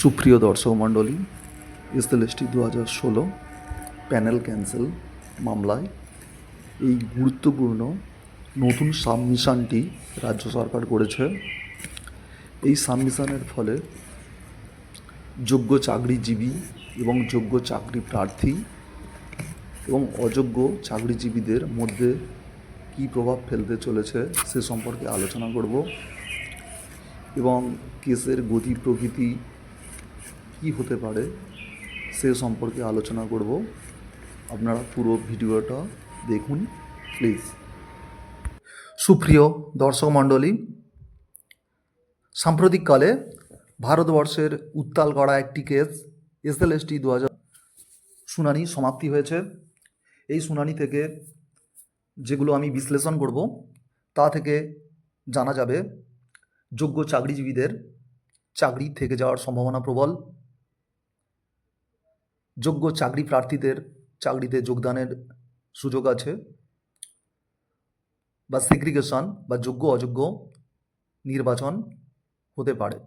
সুপ্রিয় দর্শক মণ্ডলী এসএলএসটি দু হাজার ষোলো প্যানেল ক্যান্সেল মামলায় এই গুরুত্বপূর্ণ নতুন সাবমিশনটি রাজ্য সরকার করেছে। এই সাবমিশনের ফলে যোগ্য চাকরিজীবী এবং যোগ্য চাকরি প্রার্থী এবং অযোগ্য চাকরিজীবীদের মধ্যে কী প্রভাব ফেলতে চলেছে সে সম্পর্কে আলোচনা করব এবং কেসের গতি, প্রকৃতি কী হতে পারে সে সম্পর্কে আলোচনা করব। আপনারা পুরো ভিডিওটা দেখুন প্লিজ সুপ্রিয় দর্শক মণ্ডলী, সাম্প্রতিককালে ভারতবর্ষের উত্তাল করা একটি কেস, এসএলএসটি দু হাজার শুনানি সমাপ্তি হয়েছে। এই শুনানি থেকে যেগুলো আমি বিশ্লেষণ করব, তা থেকে জানা যাবে, যোগ্য চাকরিজীবীদের চাকরি থেকে যাওয়ার সম্ভাবনা প্রবল। যোগ্য চাকরি প্রার্থীদের চাকরিতে যোগদানের সুযোগ আছে বা সিগ্রিগেশন বা যোগ্য অযোগ্য নির্বাচন হতে পারে।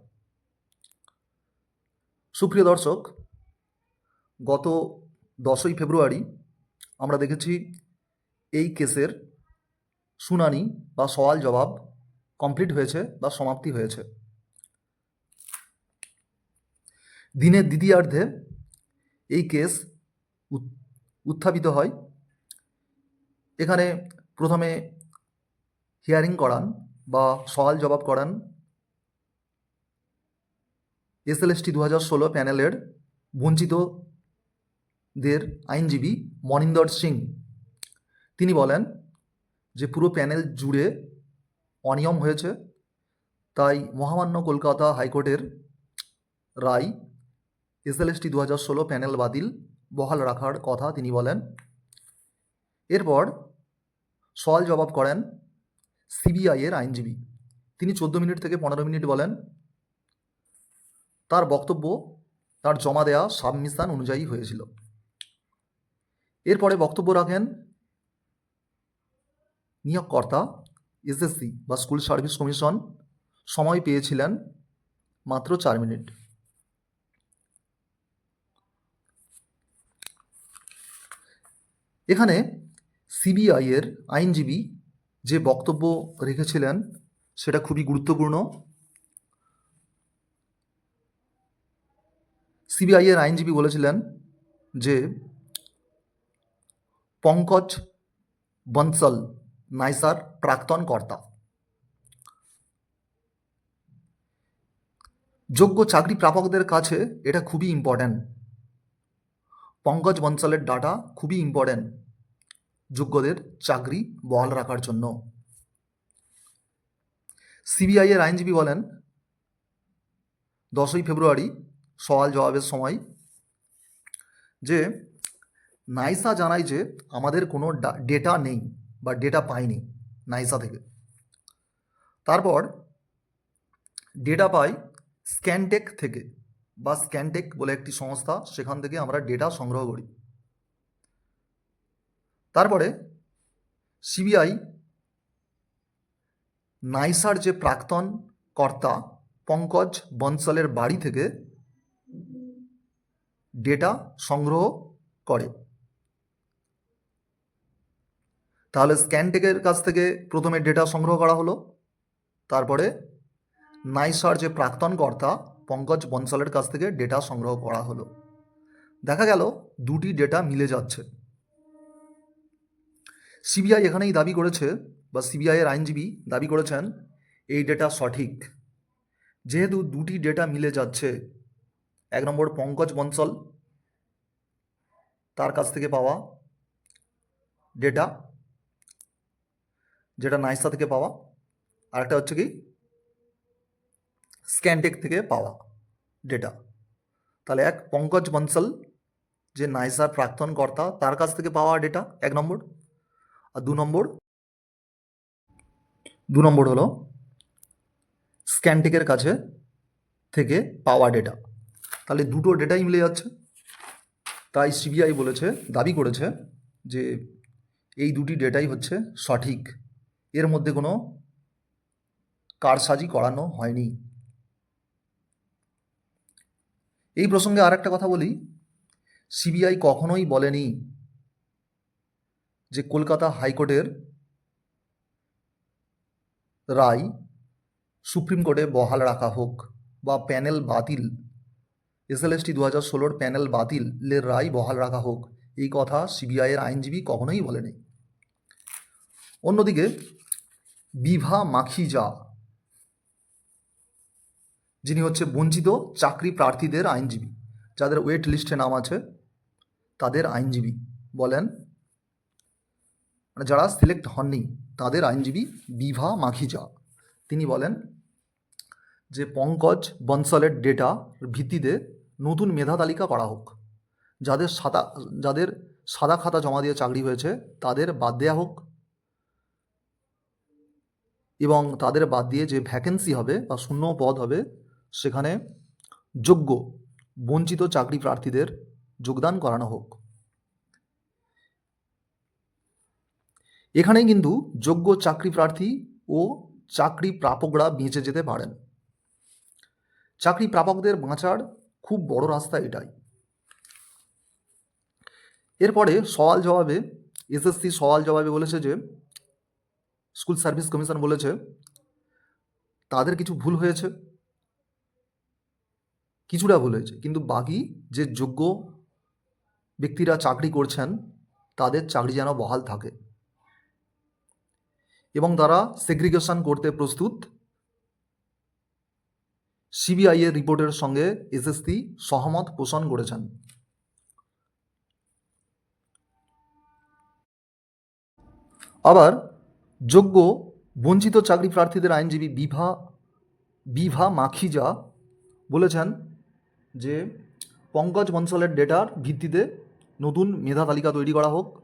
সুপ্রিয় দর্শক, গত দশই ফেব্রুয়ারি আমরা দেখেছি এই কেসের শুনানি বা সওয়াল জবাব কমপ্লিট হয়েছে বা সমাপ্তি হয়েছে। দিনের দ্বিতীয়ার্ধে এই কেস উত- উত্থাপিত হয়। এখানে প্রথমে হিয়ারিং করান বা সওয়াল জবাব করান। এসএলএসটি দু হাজার ষোলো প্যানেলের বঞ্চিতদের আইনজীবী মনিন্দর সিং। তিনি বলেন যে পুরো প্যানেল জুড়ে অনিয়ম হয়েছে, তাই মহামান্য কলকাতা হাইকোর্টের রায় এসএলএসটি দু হাজার ষোলো প্যানেল বাতিল বহাল রাখার কথা তিনি বলেন। এরপর সওয়াল জবাব করেন সিবিআইয়ের আইনজীবী। তিনি চোদ্দ মিনিট থেকে পনেরো মিনিট বলেন, তার বক্তব্য, তার জমা দেয়া সাবমিশন অনুযায়ী হয়েছিল। এরপরে বক্তব্য রাখেন নিয়োগকর্তা, এসএসসি বা স্কুল সার্ভিস কমিশন। সময় পেয়েছিলেন মাত্র চার মিনিট। এখানে সিবিআইয়ের আইনজীবী যে বক্তব্য রেখেছিলেন, সেটা খুবই গুরুত্বপূর্ণ। সিবিআইয়ের আইনজীবী বলেছিলেন যে, পঙ্কজ বনসল নাইসার প্রাক্তন কর্তা। যোগ্য চাকরি প্রাপকদের কাছে এটা খুবই ইম্পর্ট্যান্ট পঙ্কজ বনসলের ডাটা খুবই ইম্পর্ট্যান্ট যোগ্যদের চাকরি বহাল রাখার জন্য। সিবিআইয়ের আইনজীবী বলেন, দশই ফেব্রুয়ারি সওয়াল জবাবের সময় যে, নাইসা জানায় যে আমাদের কোনো ডেটা নেই বা ডেটা পাইনি নাইসা থেকে। তারপর ডেটা পাই স্ক্যানটেক থেকে। বা স্ক্যানটেক বলে একটি সংস্থা, সেখান থেকে আমরা ডেটা সংগ্রহ করি। তারপরে সিবিআই নাইসার যে প্রাক্তন কর্তা পঙ্কজ বনসলের বাড়ি থেকে ডেটা সংগ্রহ করে। তাহলে স্ক্যানটেকের কাছ থেকে প্রথমে ডেটা সংগ্রহ করা হলো, তারপরে নাইসার যে প্রাক্তন কর্তা পঙ্কজ বনসলের কাছ থেকে ডেটা সংগ্রহ করা হলো। দেখা গেল দুটি ডেটা মিলে যাচ্ছে। সিবিআই এখানেই দাবি করেছে বা সিবিআইয়ের আইনজীবী দাবি করেছেন, এই ডেটা সঠিক। যেহেতু দুটি ডেটা মিলে যাচ্ছে, এক নম্বর পঙ্কজ বনসল তার কাছ থেকে পাওয়া ডেটা যেটা নাইসা থেকে পাওয়া। আরেকটা হচ্ছে কি স্ক্যানটেক থেকে পাওয়া ডেটা তাহলে এক পঙ্কজ বনসল, যে নাইসার প্রাক্তন কর্তা, তার কাছ থেকে পাওয়া ডেটা এক নম্বর। আর দু নম্বর দু নম্বর হলো স্ক্যানটেকের কাছে থেকে পাওয়া ডেটা তাহলে দুটো ডেটাই মিলে যাচ্ছে। তাই সিবিআই বলেছে, দাবি করেছে যে এই দুটি ডেটাই হচ্ছে সঠিক। এর মধ্যে কোনো কারসাজি করানো হয়নি। এই প্রসঙ্গে আর একটা কথা বলি। সিবিআই কখনোই বলেনি যে কলকাতা হাইকোর্টের রায় সুপ্রিম কোর্টে বহাল রাখা হোক বা প্যানেল বাতিল, এসএলএসটি দু হাজার ষোলোর প্যানেল বাতিলের রায় বহাল রাখা হোক, এই কথা সিবিআইয়ের আইনজীবী কখনোই বলেনি। অন্যদিকে বিভা মাখিজা যিনি হচ্ছে বঞ্চিত চাকরি প্রার্থীদের আইনজীবী। যাদের ওয়েট লিস্টে নাম আছে, তাদের আইনজীবী বলেন। মানে যারা সিলেক্ট হননি, তাদের আইনজীবী বিভা মাখিজা। তিনি বলেন যে পঙ্কজ বনসলের ডেটা ভিত্তিতে নতুন মেধা তালিকা করা হোক। যাদের সাদা যাদের সাদা খাতা জমা দিয়ে চাকরি হয়েছে, তাদের বাদ দেওয়া হোক। এবং তাদের বাদ দিয়ে যে ভ্যাকেন্সি হবে বা শূন্য পদ হবে সেখানে যোগ্য, বঞ্চিত চাকরি প্রার্থীদের যোগদান করানো হোক। এখানেই কিন্তু যোগ্য চাকরি প্রার্থী ও চাকরি প্রাপকরা বেঁচে যেতে পারেন। চাকরি প্রাপকদের বাঁচার খুব বড় রাস্তা এটাই। এরপরে সওয়াল জবাবে, এসএসসি সওয়াল জবাবে বলেছে যে, স্কুল সার্ভিস কমিশন বলেছে, তাদের কিছু ভুল হয়েছে। কিছুটা ভুল হয়েছে। কিন্তু বাকি যে যোগ্য ব্যক্তিরা চাকরি করছেন, তাদের চাকরি যেন বহাল থাকে। এবং তারা সেগ্রিগেশন করতে প্রস্তুত। সিবিআই এর রিপোর্টের সঙ্গে এসএসসি সহমত পোষণ করেছেন। আবার যোগ্য, বঞ্চিত চাকরি প্রার্থীদের আইনজীবী বিভা বিভা মাখিজা বলেছেন যে পঙ্কজ বনসলের ডেটার ভিত্তিতে নতুন মেধা তালিকা তৈরি করা হোক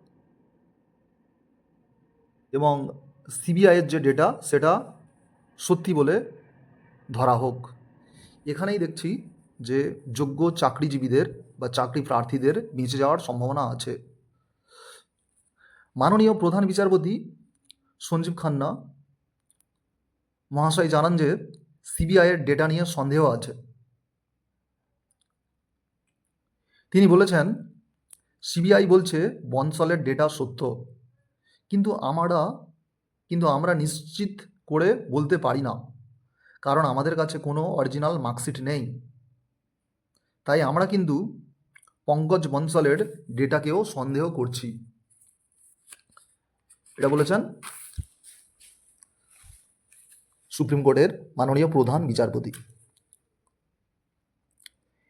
এবং সিবিআইয়ের যে ডেটা, সেটা সত্যি বলে ধরা হোক। এখানেই দেখছি যে যোগ্য চাকরিজীবীদের বা চাকরি প্রার্থীদের বেঁচে যাওয়ার সম্ভাবনা আছে। মাননীয় প্রধান বিচারপতি সঞ্জীব খান্না, মহাশয় জানান যে সিবিআইয়ের ডেটা নিয়ে সন্দেহ আছে। তিনি বলেছেন, সিবিআই বলছে বনসলের ডেটা সত্য, কিন্তু আমরা কিন্তু আমরা নিশ্চিত করে বলতে পারি না, কারণ আমাদের কাছে কোনো অরিজিনাল মার্কশিট নেই। তাই আমরা কিন্তু পঙ্কজ বনসলের ডেটাকেও সন্দেহ করছি। এটা বলেছেন সুপ্রিম কোর্টের মাননীয় প্রধান বিচারপতি।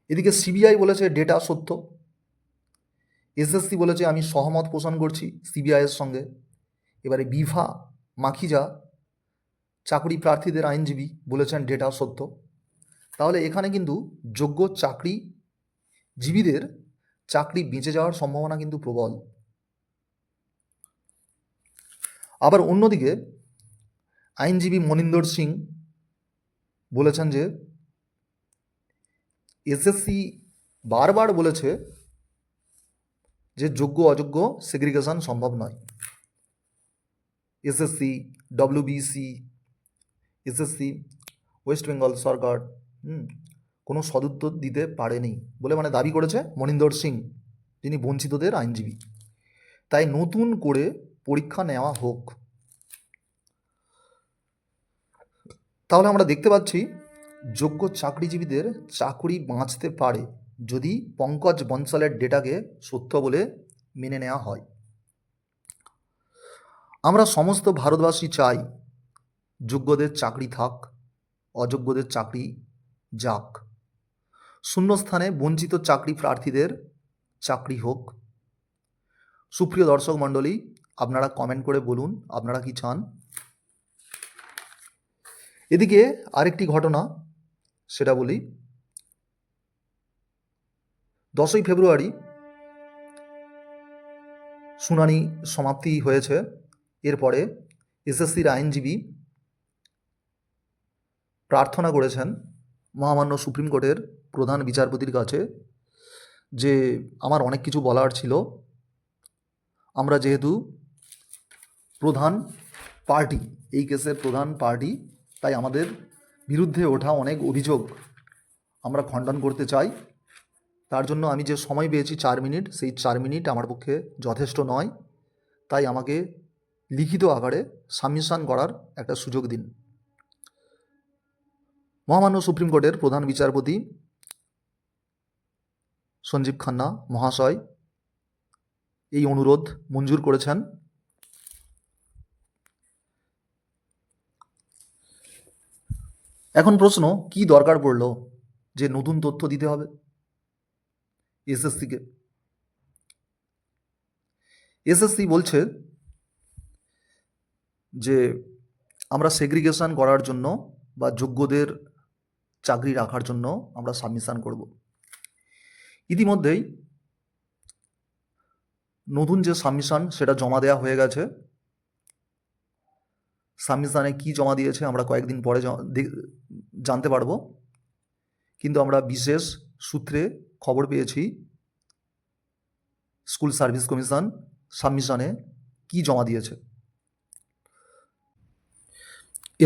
এদিকে সিবিআই বলেছে ডেটা সত্য। এসএসসি বলেছে আমি সহমত পোষণ করছি সিবিআইয়ের সঙ্গে। এবারে বিভা মাখিজা, চাকরি প্রার্থীদের আইনজীবী বলেছেন ডেটা সত্য। তাহলে এখানে কিন্তু যোগ্য চাকরি জীবীদের চাকরি বেঁচে যাওয়ার সম্ভাবনা কিন্তু প্রবল। আবার অন্যদিকে আইনজীবী মনিন্দর সিং বলেছেন যে এসএসসি বারবার বলেছে যে যোগ্য অযোগ্য সেগ্রিগেশন সম্ভব নয়। SSC WBC SSC West Bengal সরকার হুম, কোনো সদুত্তর দিতে পারেনি বলে মানে দাবি করেছে মনিন্দর সিং যিনি বঞ্চিতদের আইনজীবী। তাই নতুন করে পরীক্ষা নেওয়া হোক। তাহলে আমরা দেখতে পাচ্ছি যোগ্য চাকরিজীবীদের চাকরি বাঁচতে পারে যদি পঙ্কজ বনসালের ডেটাকে সত্য বলে মেনে নেওয়া হয়। আমরা সমস্ত ভারতবাসী চাই, যোগ্যদের চাকরি থাক, অযোগ্যদের চাকরি যাক। শূন্যস্থানে বঞ্চিত চাকরি প্রার্থীদের চাকরি হোক। সুপ্রিয় দর্শক মণ্ডলী, আপনারা কমেন্ট করে বলুন, আপনারা কি চান? এদিকে আরেকটি ঘটনা সেটা বলি। দশই ফেব্রুয়ারি শুনানি সমাপ্তি হয়েছে। এরপরে এসএসসির আইনজীবী প্রার্থনা করেছেন মহামান্য সুপ্রিম কোর্টের প্রধান বিচারপতির কাছে যে আমার অনেক কিছু বলার ছিল। আমরা যেহেতু প্রধান পার্টি, এই কেসের প্রধান পার্টি, তাই আমাদের বিরুদ্ধে ওঠা অনেক অভিযোগ আমরা খণ্ডন করতে চাই। তার জন্য আমি যে সময় পেয়েছি চার মিনিট, সেই চার মিনিট আমার পক্ষে যথেষ্ট নয়। তাই আমাকে লিখিত আকারে সাবমিশন করার একটা সুযোগ দিন। মহামান্য সুপ্রিম কোর্টের প্রধান বিচারপতি সঞ্জীব খান্না মহাশয় এই অনুরোধ মঞ্জুর করেছেন। এখন প্রশ্ন, কি দরকার পড়ল যে নতুন তথ্য দিতে হবে? এসএসসিকে। এসএসসি বলছে যে আমরা সেগ্রিগেশন করার জন্য বা যোগ্যদের চাকরি রাখার জন্য আমরা সাবমিশন করব। ইতিমধ্যেই নতুন যে সাবমিশন সেটা জমা দেওয়া হয়ে গেছে। সাবমিশনে কি জমা দিয়েছে আমরা কয়েকদিন পরে জানতে পারব। কিন্তু আমরা বিশেষ সূত্রে খবর পেয়েছি স্কুল সার্ভিস কমিশন সাবমিশনে কি জমা দিয়েছে।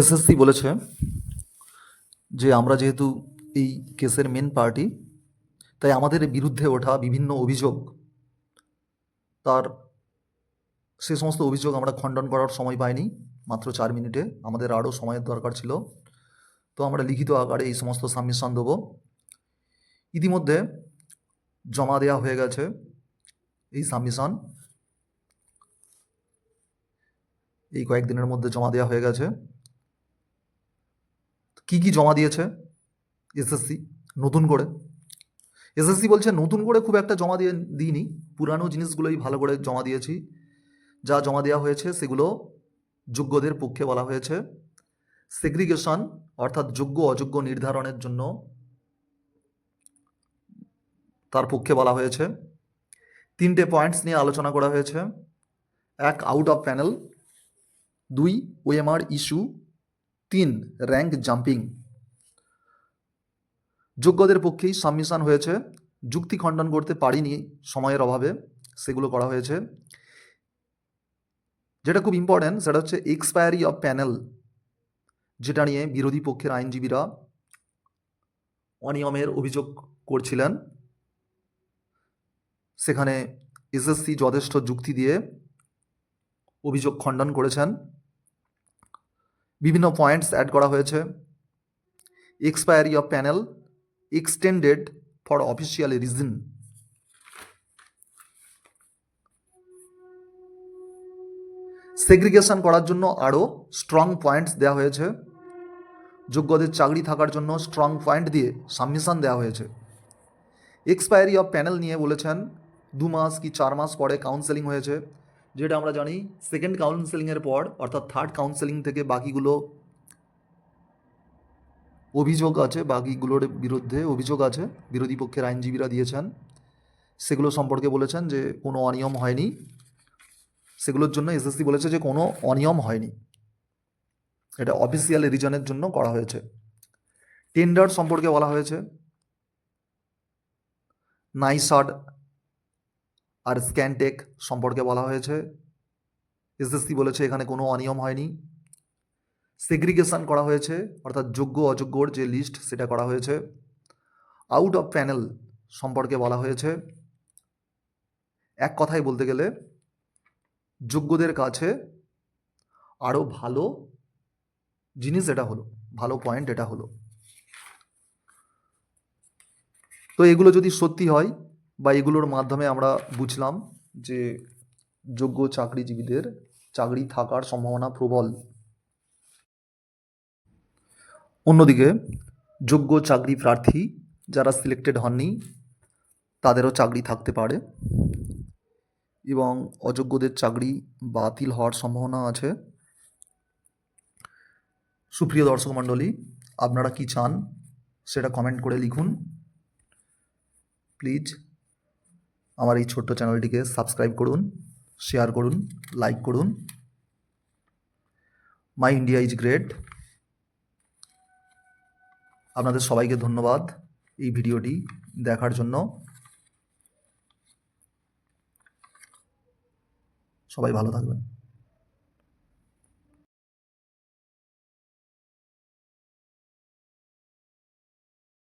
এসএসসি বলেছে যে আমরা যেহেতু এই কেসের মেন পার্টি তাই আমাদের বিরুদ্ধে ওঠা বিভিন্ন অভিযোগ তার সে সমস্ত অভিযোগ আমরা খণ্ডন করার সময় পাইনি, মাত্র চার মিনিটে। আমাদের আরও সময়ের দরকার ছিল। তো আমরা লিখিত আকারে এই সমস্ত সাবমিশন দেবো। ইতিমধ্যে জমা দেওয়া হয়ে গেছে এই সাবমিশন এই কয়েকদিনের মধ্যে জমা দেওয়া হয়ে গেছে। কি কি জমা দিয়েছে? এসএসসি নতুন করে। এসএসসি বলছে, নতুন করে খুব একটা জমা দিয়ে দিইনি। পুরানো জিনিসগুলোই ভালো করে জমা দিয়েছি। যা জমা দেওয়া হয়েছে সেগুলো যোগ্যদের পক্ষে বলা হয়েছে। সেগ্রিগেশন অর্থাৎ যোগ্য অযোগ্য নির্ধারণের জন্য তার পক্ষে বলা হয়েছে। তিনটে পয়েন্টস নিয়ে আলোচনা করা হয়েছে। এক আউট অফ প্যানেল দুই ওএমআর ইস্যু তিন র্যাঙ্ক জাম্পিং যোগ্যদের পক্ষেই সাবমিশন হয়েছে। যুক্তি খণ্ডন করতে পারিনি সময়ের অভাবে। সেগুলো করা হয়েছে। যেটা খুব ইম্পর্ট্যান্ট সেটা হচ্ছে এক্সপায়ারি অফ প্যানেল যেটা নিয়ে বিরোধী পক্ষের আইনজীবীরা অনিয়মের অভিযোগ করছিলেন। সেখানে এসএসসি যথেষ্ট যুক্তি দিয়ে অভিযোগ খণ্ডন করেছেন। বিভিন্ন পয়েন্টস অ্যাড করা হয়েছে। Expiry of panel extended for official reason segregation করার জন্য আরও স্ট্রং পয়েন্টস দেওয়া হয়েছে। যোগ্যদের চাকরি থাকার জন্য স্ট্রং পয়েন্ট দিয়ে সাবমিশন দেওয়া হয়েছে। এক্সপায়ারি অফ প্যানেল নিয়ে বলেছেন, দু মাস কি চার মাস পরে কাউন্সেলিং হয়েছে, যেটা আমরা জানি সেকেন্ড কাউন্সেলিংয়ের পর, অর্থাৎ থার্ড কাউন্সেলিং থেকে বাকিগুলো অভিযোগ আছে, বাকিগুলোর বিরুদ্ধে অভিযোগ আছে, বিরোধী পক্ষের আইনজীবীরা দিয়েছেন। সেগুলো সম্পর্কে বলেছেন যে কোনো অনিয়ম হয়নি। সেগুলোর জন্য এসএসসি বলেছে যে কোনো অনিয়ম হয়নি। এটা অফিসিয়াল রিজনের জন্য করা হয়েছে। টেন্ডার সম্পর্কে বলা হয়েছে। নাইসাড আর স্ক্যানটেক সম্পর্কে বলা হয়েছে। এসএসসি বলেছে এখানে কোনো অনিয়ম হয়নি। সেগ্রিগেশন করা হয়েছে, অর্থাৎ যোগ্য অযোগ্যর যে লিস্ট সেটা করা হয়েছে। আউট অফ প্যানেল সম্পর্কে বলা হয়েছে। এক কথায় বলতে গেলে যোগ্যদের কাছে আরও ভালো জিনিস এটা হলো, ভালো পয়েন্ট এটা হলো। তো এগুলো যদি সত্যি হয় বা এগুলোর মাধ্যমে আমরা বুঝলাম যে যোগ্য চাকরিজীবীদের চাকরি থাকার সম্ভাবনা প্রবল। অন্যদিকে যোগ্য চাকরি প্রার্থী যারা সিলেক্টেড হননি, তাদেরও চাকরি থাকতে পারে। এবং অযোগ্যদের চাকরি বাতিল হওয়ার সম্ভাবনা আছে। সুপ্রিয় দর্শক মণ্ডলী, আপনারা কি চান সেটা কমেন্ট করে লিখুন। প্লিজ আমার এই ছোট্ট চ্যানেলটিকে সাবস্ক্রাইব করুন শেয়ার করুন লাইক করুন। মাই ইন্ডিয়া ইজ গ্রেট আপনাদের সবাইকে ধন্যবাদ এই ভিডিওটি দেখার জন্য। সবাই ভালো থাকবেন।